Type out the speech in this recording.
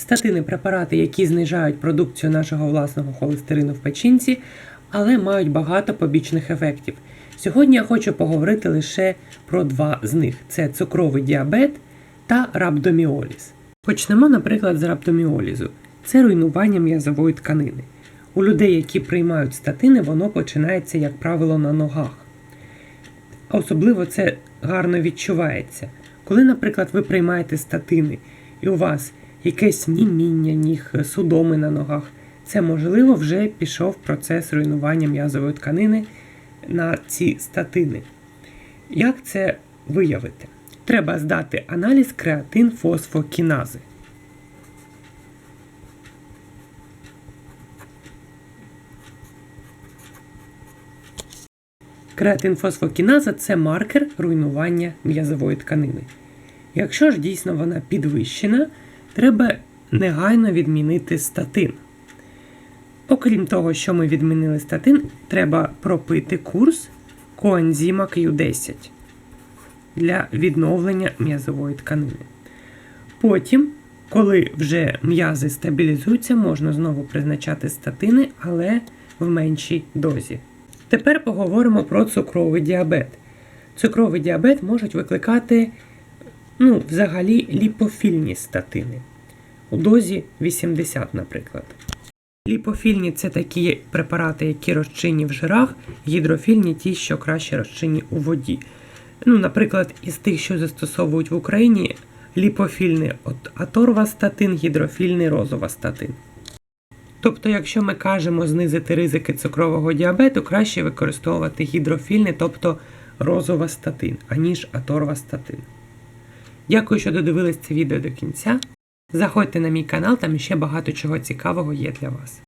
Статини препарати, які знижають продукцію нашого власного холестерину в печінці, але мають багато побічних ефектів. Сьогодні я хочу поговорити лише про два з них: це цукровий діабет та рhabdomyоліз. Почнемо, наприклад, з рhabdomyолізу. Це руйнування м'язової тканини. У людей, які приймають статини, воно починається, як правило, на ногах. Особливо це гарно відчувається. Коли, наприклад, ви приймаєте статини і у вас якесь німіння ніг, судоми на ногах, це можливо вже пішов процес руйнування м'язової тканини на ці статини. Як це виявити? Треба здати аналіз креатин фосфокінази. Креатинфосфокіназа це маркер руйнування м'язової тканини. Якщо ж дійсно вона підвищена, треба негайно відмінити статин. Окрім того, що ми відмінили статин, треба пропити курс коензима Q10 для відновлення м'язової тканини. Потім, коли вже м'язи стабілізуються, можна знову призначати статини, але в меншій дозі. Тепер поговоримо про цукровий діабет. Цукровий діабет можуть викликати ну, взагалі ліпофільні статини у дозі 80, наприклад. Ліпофільні це такі препарати, які розчинні в жирах, гідрофільні ті, що краще розчинні у воді. Ну, Наприклад, із тих, що застосовують в Україні, ліпофільний аторвастатин, гідрофільний розовастатин. Тобто, якщо ми кажемо знизити ризики цукрового діабету, краще використовувати гідрофільний, тобто розовастатин, аніж аторвастатин. Дякую, що додивились це відео до кінця. Заходьте на мій канал, там ще багато чого цікавого є для вас.